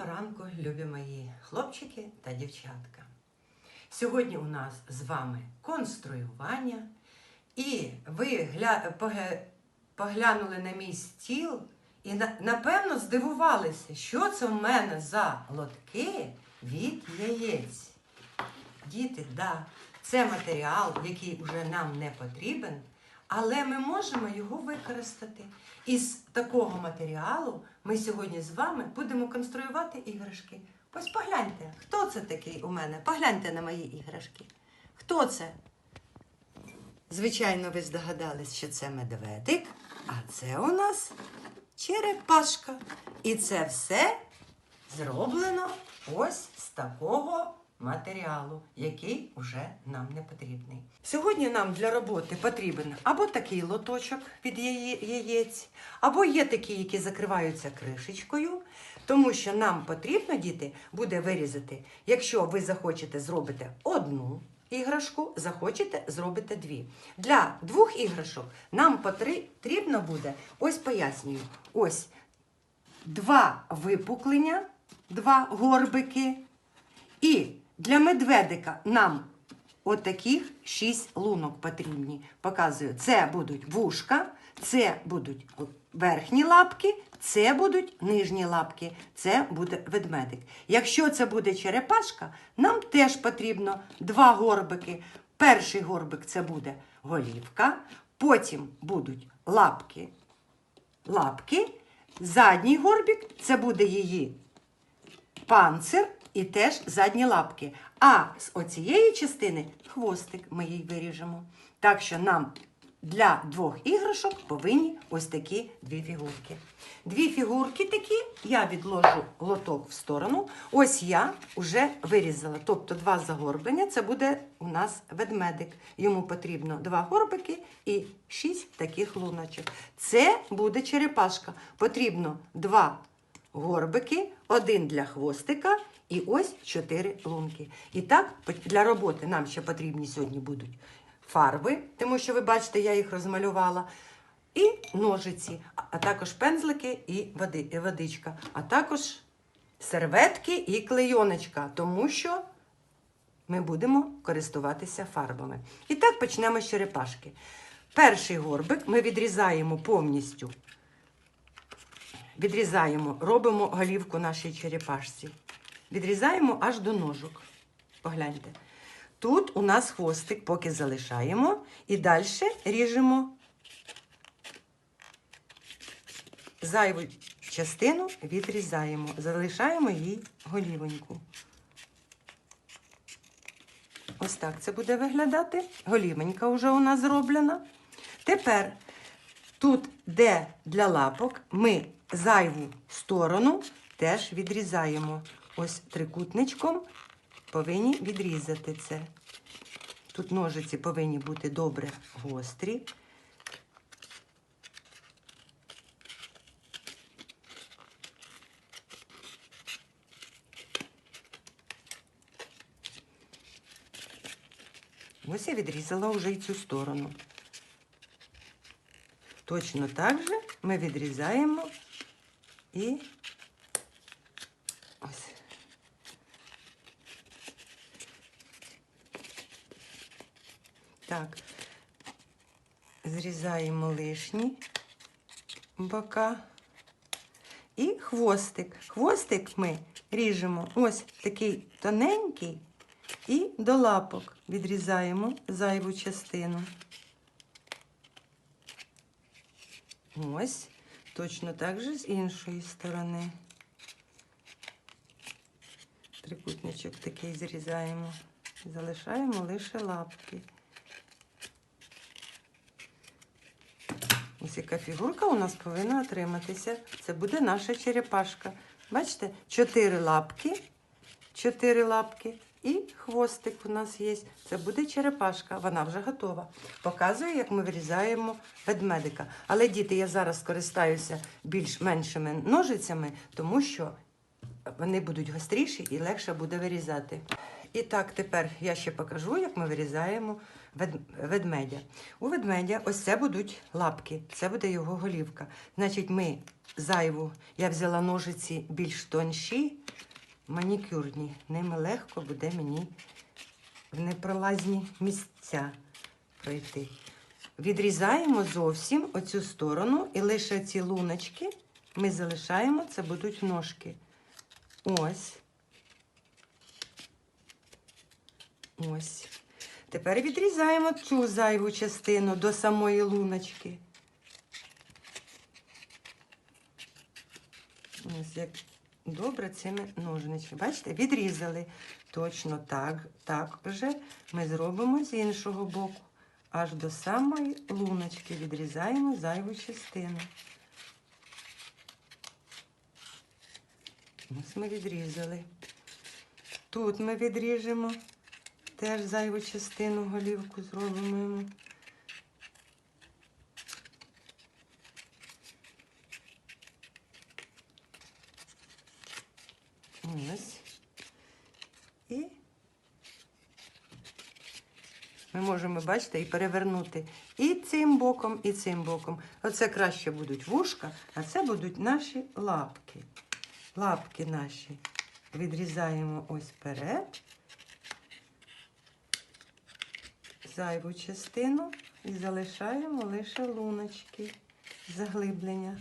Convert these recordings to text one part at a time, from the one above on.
Доброго ранку, любі мої хлопчики та дівчатка. Сьогодні у нас з вами конструювання, і ви гля... поглянули на мій стіл і на- напевно здивувалися, що це в мене за лотки від яєць. Діти, да, це матеріал, який вже нам не потрібен, але ми можемо його використати. Із такого матеріалу ми сьогодні з вами будемо конструювати іграшки. Ось погляньте, хто це такий у мене? Погляньте на мої іграшки. Хто це? Звичайно, ви здогадались, що це медведик, а це у нас черепашка. І це все зроблено ось з такого матеріалу, який вже нам не потрібний. Сьогодні нам для роботи потрібен або такий лоточок від яєць, або є такі, які закриваються кришечкою, тому що нам потрібно, діти, буде вирізати, якщо ви захочете зробити одну. Іграшку захочете, зробите дві. Для двох іграшок нам потрібно буде, ось пояснюю, ось два випуклення, два горбики. І для медведика нам отаких шість лунок потрібні. Показую, це будуть вушка, це будуть верхні лапки, це будуть нижні лапки, це буде ведмедик. Якщо це буде черепашка, нам теж потрібно два горбики. Перший горбик це буде голівка, потім будуть лапки, лапки, задній горбик це буде її панцир і теж задні лапки. А з оцієї частини хвостик ми їй виріжемо. Так що нам для двох іграшок повинні ось такі дві фігурки. Дві фігурки такі я відложу лоток в сторону. Ось я вже вирізала. Тобто два загорблення це буде у нас ведмедик. Йому потрібно два горбики і шість таких луночок. Це буде черепашка. Потрібно два горбики, один для хвостика і ось чотири лунки. І так, для роботи нам ще потрібні сьогодні будуть фарби, тому що ви бачите, я їх розмалювала. І ножиці, а- також пензлики і водичка, а також серветки і клейоночка, тому що ми будемо користуватися фарбами. І так почнемо з черепашки. Перший горбик ми відрізаємо повністю відрізаємо, робимо голівку нашій черепашці. Відрізаємо аж до ножок. Погляньте. Тут у нас хвостик, поки залишаємо, і далі ріжемо зайву частину відрізаємо, залишаємо їй голівоньку. Ось так це буде виглядати. Голівенька вже у нас зроблена. Тепер Тут, де для лапок, ми зайву сторону теж відрізаємо. Ось трикутничком повинні відрізати це. Тут ножиці повинні бути добре гострі. Ось я відрізала вже і цю сторону. Точно так же ми відрізаємо і ось. Так, зрізаємо лишні бока і хвостик. Хвостик ми ріжемо ось такий тоненький і до лапок відрізаємо зайву частину. Ось, точно так же з іншої сторони. Трикутничок такий зрізаємо. Залишаємо лише лапки. Ось яка фігурка у нас повинна отриматися. Це буде наша черепашка. Бачите, чотири лапки, чотири лапки і хвостик у нас є. Це буде черепашка, вона вже готова. Показую, як ми вирізаємо ведмедика. Але діти, я зараз скористаюся більш меншими ножицями, тому що вони будуть гостріші і легше буде вирізати. І так, тепер я ще покажу, як ми вирізаємо ведмедя. У ведмедя ось це будуть лапки, це буде його голівка. Значить, ми зайву, я взяла ножиці більш тонші, манікюрні. Ними легко буде мені в непролазні місця пройти. Відрізаємо зовсім оцю сторону і лише ці луночки ми залишаємо, це будуть ножки. Ось. Ось. Тепер відрізаємо цю зайву частину до самої луночки. Ось як добре цими ножничками. Бачите, відрізали. Точно так, так вже ми зробимо з іншого боку. Аж до самої луночки відрізаємо зайву частину. Ось ми відрізали. Тут ми відріжемо. Теж зайву частину голівку зробимо йому. Ось. І ми можемо, бачите, і перевернути і цим боком, і цим боком. Оце краще будуть вушка, а це будуть наші лапки. Лапки наші відрізаємо ось вперед. Зайву частину і залишаємо лише луночки, заглиблення.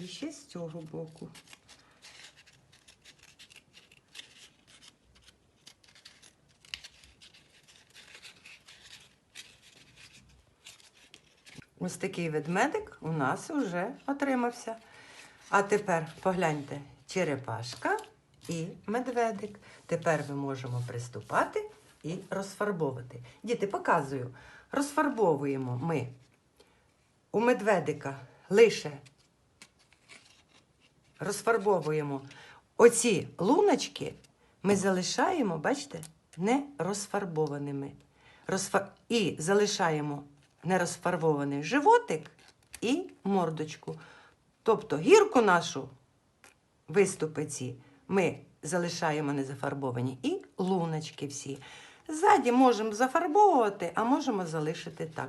І ще з цього боку. Ось такий ведмедик у нас вже отримався. А тепер погляньте, черепашка і медведик. Тепер ми можемо приступати і розфарбовувати. Діти, показую. Розфарбовуємо ми у медведика лише розфарбовуємо оці луночки, ми залишаємо, бачите, не розфарбованими. Розфа... І залишаємо нерозфарбований животик і мордочку. Тобто гірку нашу виступи ми залишаємо незафарбовані і луночки всі. Ззаді можемо зафарбовувати, а можемо залишити так.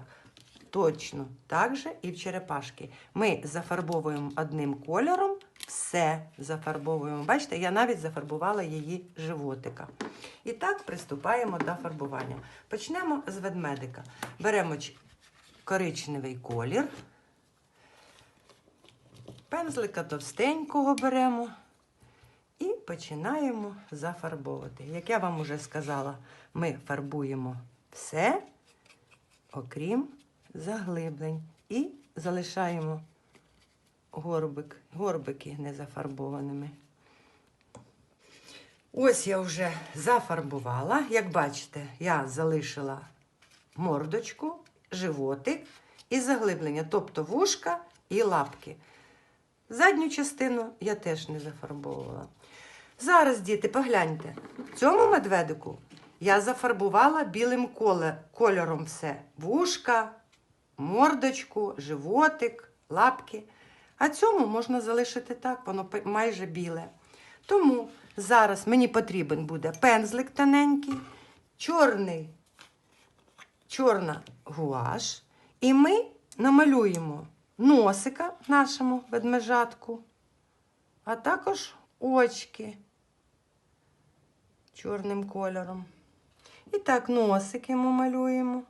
Точно так же і в черепашки. Ми зафарбовуємо одним кольором, все зафарбовуємо. Бачите, я навіть зафарбувала її животика. І так приступаємо до фарбування. Почнемо з ведмедика. Беремо коричневий колір. Пензлика товстенького беремо і починаємо зафарбовувати. Як я вам уже сказала, ми фарбуємо все, окрім заглиблень. І залишаємо горбик, горбики незафарбованими. Ось я вже зафарбувала. Як бачите, я залишила мордочку, животик і заглиблення, тобто вушка і лапки. Задню частину я теж не зафарбовувала. Зараз, діти, погляньте, цьому медведику я зафарбувала білим кольором все: вушка, мордочку, животик, лапки. А цьому можна залишити так, воно майже біле. Тому зараз мені потрібен буде пензлик тоненький, чорний, чорна гуаш. І ми намалюємо носика нашому ведмежатку, а також очки чорним кольором. І так, носик йому малюємо.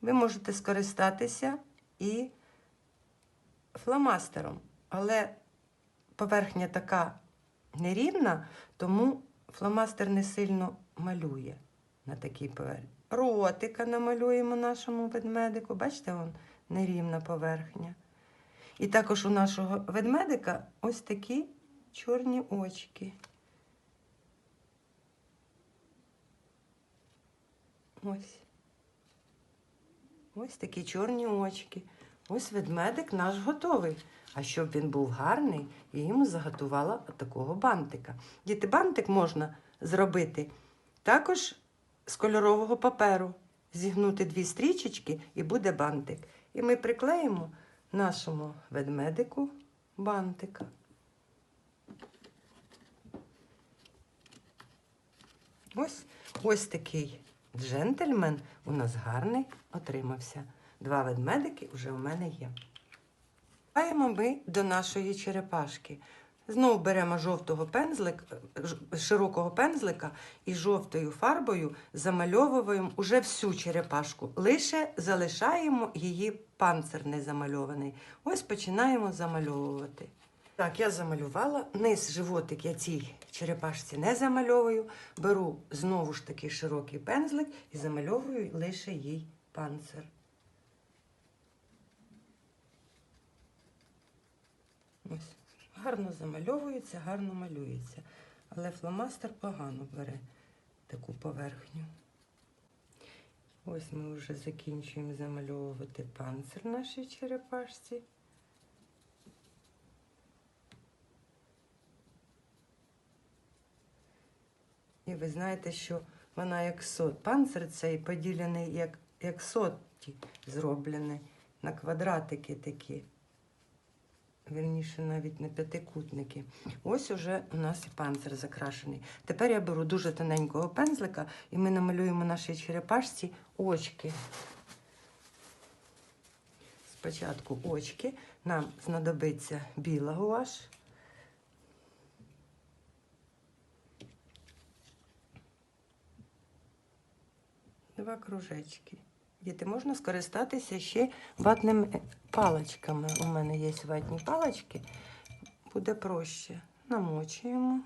Ви можете скористатися і фломастером, але поверхня така нерівна, тому фломастер не сильно малює на такій поверхні. Ротика намалюємо нашому ведмедику. Бачите, вон нерівна поверхня. І також у нашого ведмедика ось такі чорні очки. Ось. Ось такі чорні очки. Ось ведмедик наш готовий. А щоб він був гарний, я йому заготувала такого бантика. Діти, бантик можна зробити також з кольорового паперу. Зігнути дві стрічечки і буде бантик. І ми приклеїмо нашому ведмедику бантика. Ось, ось такий джентльмен у нас гарний отримався. Два ведмедики вже у мене є. Маємо ми до нашої черепашки. Знову беремо жовтого пензлик, широкого пензлика і жовтою фарбою замальовуємо уже всю черепашку. Лише залишаємо її панцир незамальований. Ось починаємо замальовувати. Так, я замалювала. Низ животик я цій черепашці не замальовую. Беру знову ж таки широкий пензлик і замальовую лише їй панцир. Ось. Гарно замальовується, гарно малюється. Але фломастер погано бере таку поверхню. Ось ми вже закінчуємо замальовувати панцир нашій черепашці. І ви знаєте, що вона як сот. Панцир цей поділений як, як сотті зроблений на квадратики такі. Вірніше, навіть на п'ятикутники. Ось уже у нас і панцир закрашений. Тепер я беру дуже тоненького пензлика і ми намалюємо нашій черепашці очки. Спочатку очки. Нам знадобиться біла гуаш. Два кружечки. Діти, можна скористатися ще ватними паличками. У мене є ватні палички. Буде проще. Намочуємо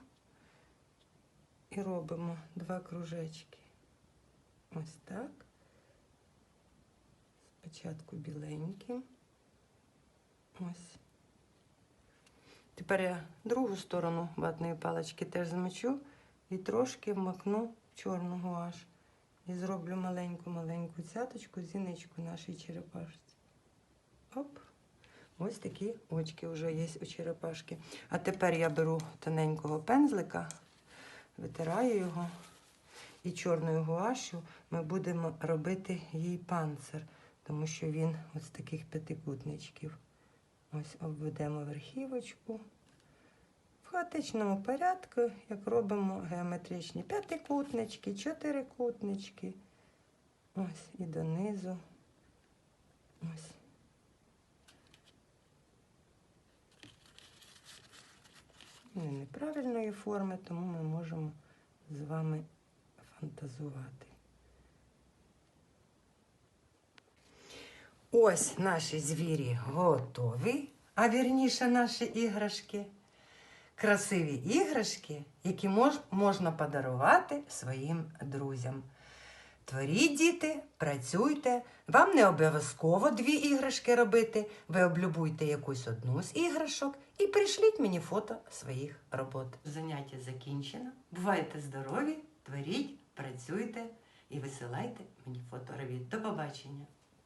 і робимо два кружечки. Ось так. Спочатку біленьким. Ось. Тепер я другу сторону ватної палички теж змочу і трошки вмакну чорну гуаш. І зроблю маленьку-маленьку цяточку, зіничку нашій черепашці. Оп. Ось такі очки вже є у черепашки. А тепер я беру тоненького пензлика, витираю його. І чорною гуашю ми будемо робити їй панцир, тому що він ось таких п'ятикутничків. Ось обведемо верхівочку. В хаотичному порядку, як робимо геометричні п'ятикутнички, чотирикутнички. Ось і донизу. Ось. Вони неправильної форми, тому ми можемо з вами фантазувати. Ось наші звірі готові, а вірніше наші іграшки красиві іграшки, які мож, можна подарувати своїм друзям. Творіть, діти, працюйте. Вам не обов'язково дві іграшки робити. Ви облюбуйте якусь одну з іграшок і прийшліть мені фото своїх робот. Заняття закінчено. Бувайте здорові, творіть, працюйте і висилайте мені фото робіт. До побачення!